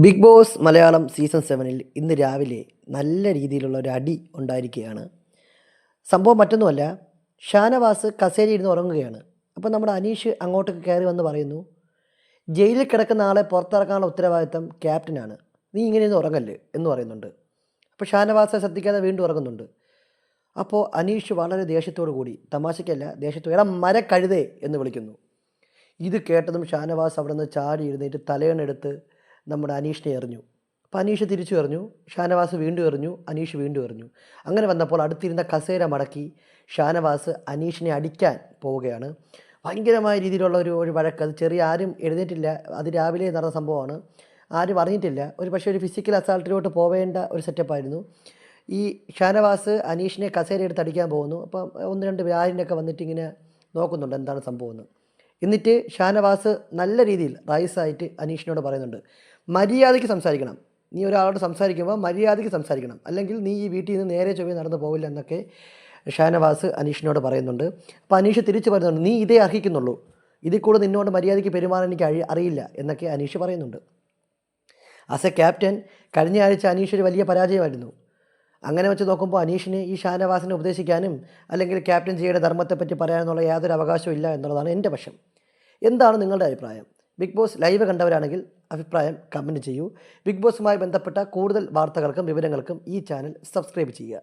Big boss Malayalam season സെവനിൽ ഇന്ന് രാവിലെ നല്ല രീതിയിലുള്ള ഒരു അടി ഉണ്ടായിരിക്കുകയാണ്. സംഭവം മറ്റൊന്നുമല്ല ഷാനവാസ് കസേരയിൽ ഇരുന്ന് ഉറങ്ങുകയാണ്. അപ്പോൾ നമ്മുടെ അനീഷ് അങ്ങോട്ടേക്ക് കയറി വന്ന് പറയുന്നു ജയിലിൽ കിടക്കുന്ന ആളെ പുറത്തിറക്കാനുള്ള ഉത്തരവാദിത്തം ക്യാപ്റ്റനാണ് നീ ഇങ്ങനെ ഒന്ന് ഉറങ്ങല്ലേ? എന്ന് പറയുന്നുണ്ട്. അപ്പോൾ ഷാനവാസെ ശ്രദ്ധിക്കാതെ വീണ്ടും ഉറങ്ങുന്നുണ്ട്. അപ്പോൾ അനീഷ് വളരെ ദേഷ്യത്തോടു കൂടി തമാശയ്ക്കല്ല ദേഷ്യത്തോടെ എടാ മരക്കഴുതേ എന്ന് വിളിക്കുന്നു. ഇത് കേട്ടതും ഷാനവാസ് അവിടെ നിന്ന് ചാടി എഴുന്നേറ്റ് തലയണെടുത്ത് നമ്മുടെ അനീഷിനെ എറിഞ്ഞു. അപ്പോൾ അനീഷ് തിരിച്ചു എറിഞ്ഞു. ഷാനവാസ് വീണ്ടും എറിഞ്ഞു. അനീഷ് വീണ്ടും എറിഞ്ഞു. അങ്ങനെ വന്നപ്പോൾ അടുത്തിരുന്ന കസേര മടക്കി ഷാനവാസ് അനീഷിനെ അടിക്കാൻ പോവുകയാണ്. ഭയങ്കരമായ രീതിയിലുള്ള ഒരു ഒരു വഴക്ക്. അത് ചെറിയ ആരും എഴുന്നേറ്റില്ല. അത് രാവിലെ നടന്ന സംഭവമാണ്. ആരും അറിഞ്ഞിട്ടില്ല. ഒരു പക്ഷേ ഒരു ഫിസിക്കൽ അസാൾട്ടിലോട്ട് പോവേണ്ട ഒരു സെറ്റപ്പായിരുന്നു ഈ ഷാനവാസ് അനീഷിനെ കസേര എടുത്ത് അടിക്കാൻ പോകുന്നു. അപ്പം ഒന്ന് രണ്ട് വ്യാരിനൊക്കെ വന്നിട്ട് ഇങ്ങനെ നോക്കുന്നുണ്ട് എന്താണ് സംഭവം എന്ന്. എന്നിട്ട് ഷാനവാസ് നല്ല രീതിയിൽ റൈസായിട്ട് അനീഷിനോട് പറയുന്നുണ്ട്. മര്യാദയ്ക്ക് സംസാരിക്കണം. നീ ഒരാളോട് സംസാരിക്കുമ്പോൾ മര്യാദയ്ക്ക് സംസാരിക്കണം. അല്ലെങ്കിൽ നീ ഈ വീട്ടിൽ നിന്ന് നേരെ ചൊവ്വേ നടന്നു പോവില്ല എന്നൊക്കെ ഷാനവാസ് അനീഷിനോട് പറയുന്നുണ്ട്. അപ്പോൾ അനീഷ് തിരിച്ചു പറയുന്നുണ്ട് നീ ഇതേ അർഹിക്കുന്നുള്ളൂ. ഇതിൽ കൂടെ നിന്നോട് മര്യാദയ്ക്ക് പെരുമാറാൻ എനിക്ക് അറിയില്ല എന്നൊക്കെ അനീഷ് പറയുന്നുണ്ട്. ആസ് എ ക്യാപ്റ്റൻ കഴിഞ്ഞ ആഴ്ച അനീഷ് ഒരു വലിയ പരാജയമായിരുന്നു. അങ്ങനെ വെച്ച് നോക്കുമ്പോൾ അനീഷിനെ ഈ ഷാനവാസിനെ ഉപദേശിക്കാനും അല്ലെങ്കിൽ ക്യാപ്റ്റൻ ജിയുടെ ധർമ്മത്തെപ്പറ്റി പറയാനുള്ള യാതൊരു അവകാശവും ഇല്ല എന്നുള്ളതാണ് എന്റെ പക്ഷം എന്താണ് നിങ്ങളുടെ അഭിപ്രായം? ബിഗ് ബോസ് ലൈവ് കണ്ടവരാണെങ്കിൽ അഭിപ്രായം കമന്റ് ചെയ്യൂ. ബിഗ് ബോസുമായി ബന്ധപ്പെട്ട കൂടുതൽ വാർത്തകൾക്കും വിവരങ്ങൾക്കും ഈ ചാനൽ സബ്സ്ക്രൈബ് ചെയ്യുക.